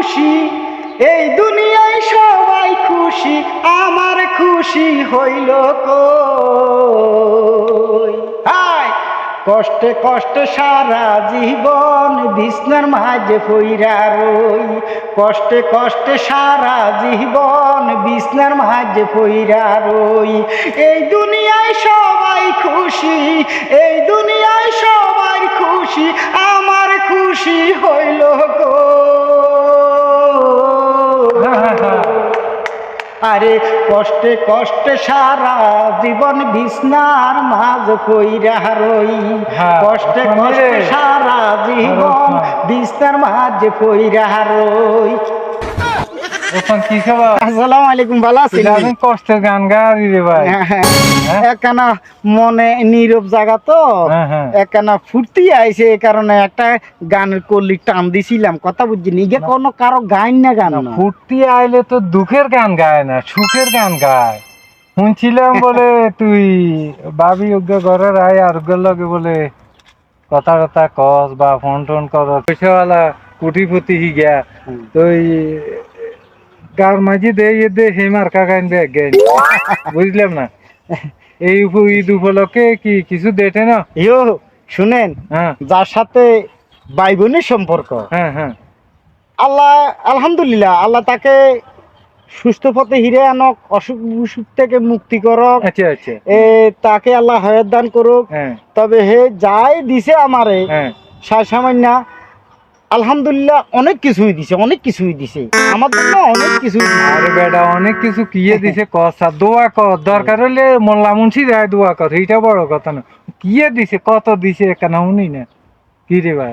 খুশি, এই দুনিয়ায় সবাই খুশি, আমার খুশি হইল কষ্টে কষ্টে সারা জীবন বিছনার মাঝে ফইরা রই। কষ্টে কষ্টে সারা জীবন বিছনার মাঝে ফইরা রই। এই দুনিয়ায় সবাই খুশি, এই দুনিয়ায় কষ্টে কষ্টে সারা জীবন বিছনার মাঝ কইরা রই। হ্যাঁ, কষ্টে কষ্টে সারা জীবন বিষ্ণার বিছনার মাঝে কইরা রই। ওখান কি খবর আসসালামু আলাইকুম ভালো আছেন আমি কষ্টের গান গাই রে ভাই হ্যাঁ, হ্যাঁ। হ্যাঁ? একখানা মনে নীরব জায়গা তো। একখানা ফুর্তি আইছে এই কারণে একটা গানের কলি টান দিছিলাম কথা বুঝছি নিজে কোনো কারও গাইন না গান ফুর্তি আইলে তো দুঃখের গান গায় না সুখের গান গায় শুনছিলাম বলে তুই বাবি ওকে ঘরের আয় আর লগে বলে কথা কথা কস বা ফোন টোন কর পয়সাওয়ালা কোটিপতি হি গিয়া হুম। এই গার দে ইয়ে দে হে মার্কা গাইন বে গাইন বুঝলাম না? এই ঈদ উপলক্ষে কি কিছু দেটে না? ইয়ো শুনেন হ্যাঁ। যার সাথে ভাই বোনের সম্পর্ক। হ্যাঁ হ্যাঁ। আল্লাহ আলহামদুলিল্লাহ আল্লাহ তাকে সুস্থ পথে হিরে আনক অসুখ বিসুখ থেকে মুক্তি করক। আচ্ছা আচ্ছা। এ তাকে আল্লাহ হায়াত দান করুক। হ্যাঁ। তবে হে যাই দিছে আমারে হ্যাঁ। সামান্য আলহামদুলিল্লাহ অনেক কিছুই দিছে অনেক কিছুই দিছে। আমার জন্য অনেক কিছুই দিছে। আরে বেটা অনেক কিছু কিয়ে দিছে কথা দোয়া কর দরকার হলে মোল্লা মুন্সি দেয় দোয়া কর এইটা বড় কথা না। কিয়ে দিছে কত দিছে কেন শুনি না। কি রে ভাই?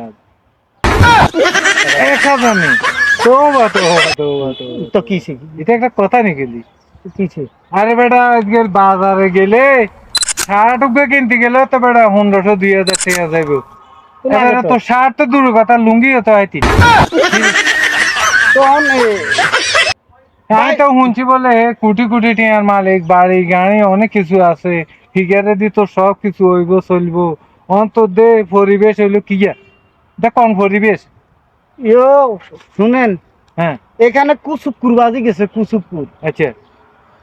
এক হাজার নেই তোবা তোবা তোবা তোবা তো কিছে এটা একটা কথা নাকি গেলি? কিছে আরে বেটা আজকে বাজারে গেলে শার্ট উগে কিনতে গেলে তো বেটা পনেরোশো দুই হাজার টাকা যাইব। তো শার্ট তো দূর কথা লুঙ্গিও তো আইতি। আমি তো শুনছি বলে কোটি কোটি টিয়ার মালিক বাড়ি গাড়ি অনেক কিছু আছে। ফিগারে দি তো সব কিছু হইব চলবো। অন্তর দে পরিবেশ হইল কি এটা কোন পরিবেশ? ইয়ো শুনেন হ্যাঁ। এখানে কুচুপুর বাজি গেছে কুচুপুর আচ্ছা।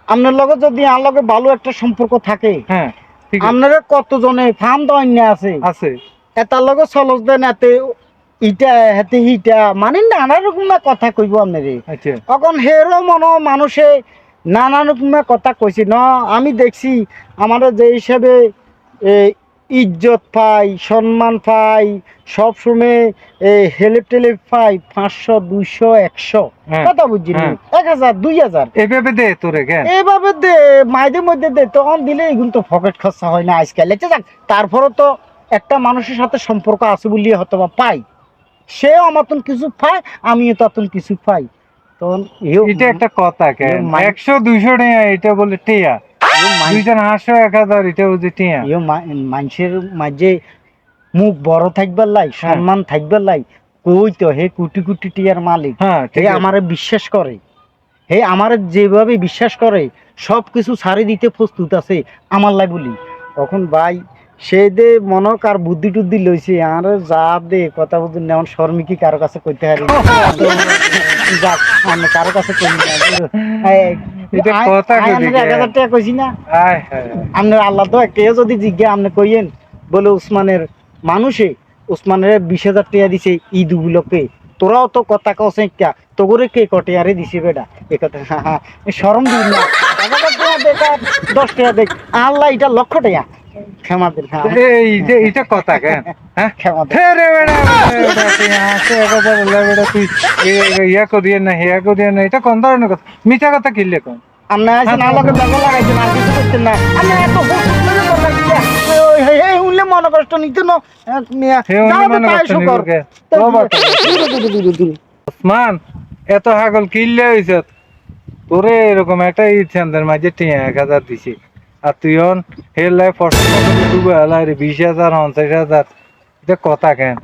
আপনার লগে যদি আমার লগে ভালো একটা সম্পর্ক থাকে হ্যাঁ। আপনারা কতজনে ফার্ম দৈন্য আছে? আছে। এটার লগে চলস দেন এতে ইটা হেতে হিটা মানে নানা রকমের কথা কইব আপনারে আচ্ছা। তখন হেরো মনো মানুষে নানা রকমের কথা কইছে ন আমি দেখছি আমাদের যে হিসাবে ইজ্জত পাই সম্মান পাই সবসময় হেলেপ টেলেপ পাই পাঁচশো দুইশো একশো। হ্যাঁ, কথা বুঝছি? হ্যাঁ। এক হাজার দুই হাজার এভাবে দে তোরে এভাবে দে মাঝে মধ্যে দে তখন দিলে এগুলো তো পকেট খরচা হয় না আজকাল। তারপরে তো একটা মানুষের সাথে সম্পর্ক আছে বলি হয়তো বা পাই। সেও আমাতন কিছু পায় আমিও তখন কিছু পাই। তখন এটা একটা কথা কেন একশো দুইশো টাকা এটা বলে টিয়া। দুইজন হাসো এক হাজার এটা বুঝি টিয়া। মানুষের মাঝে মুখ বড় থাকবার লাই সম্মান থাকবার লাই কই তো হে কোটি কোটি টিয়ার মালিক। হ্যাঁ হে আমারে বিশ্বাস করে। হে আমারে যেভাবে বিশ্বাস করে সব কিছু ছাড়ি দিতে প্রস্তুত আছে আমার লাই বলি। তখন ভাই সে দে মনক আর বুদ্ধি টুদ্ধি লইছে আর যা দে কথা বুদ্ধি নেওয়ার শর্মি কি কারও কাছে কইতে হারি? যাক আমি কারও কাছে কই টাকা কইছি না? আপনার আল্লাহ তো যদি জিজ্ঞা আপনি কইয়েন। বলে উসমানের মানুষে উসমানের বিশ হাজার টাকা দিছে ঈদ উপলক্ষে। তোরাও তো কথা কস কা তোগরে কে কটে আরে দিছে বেটা? এ কথা শরম দিন না। দশ টাকা দেখ আল্লাহ এটা লক্ষ টাকা। ক্ষমা দিন হ্যাঁ এই যে এটা কথা কেন? হ্যাঁ? ক্ষমা দিন বেড়া বেড়া তুই হাসে এক হাজার হলে বেড়া তুই এ- এ- ইয়া করিয়ে না হিয়া করিয়ে না এটা কোন ধরনের কথা? মিথ্যা কথা কিনলে কোন আপনি আছেন আল্লাহকে বেগা লাগাইছেন আর কিছু করতেন না আপনি এত হে উনলে মনে কষ্ট নিতে না। এক মিয়া হে উনলে যাও তো তাই কষ্ট শুকর। নিবে কে? তো ও বাবা। দূরে, দূরে, দূরে, দূরে। ওসমান এত হাগল কিনলে হয়েছে তোরে এরকম একটা ইচ্ছান্দের মাঝে টিয়া এক হাজার দিছি। আর তুই হন হের লাই ফসল ডুবে হেলাই বিশ হাজার পঞ্চাশ হাজার। কথা কেন?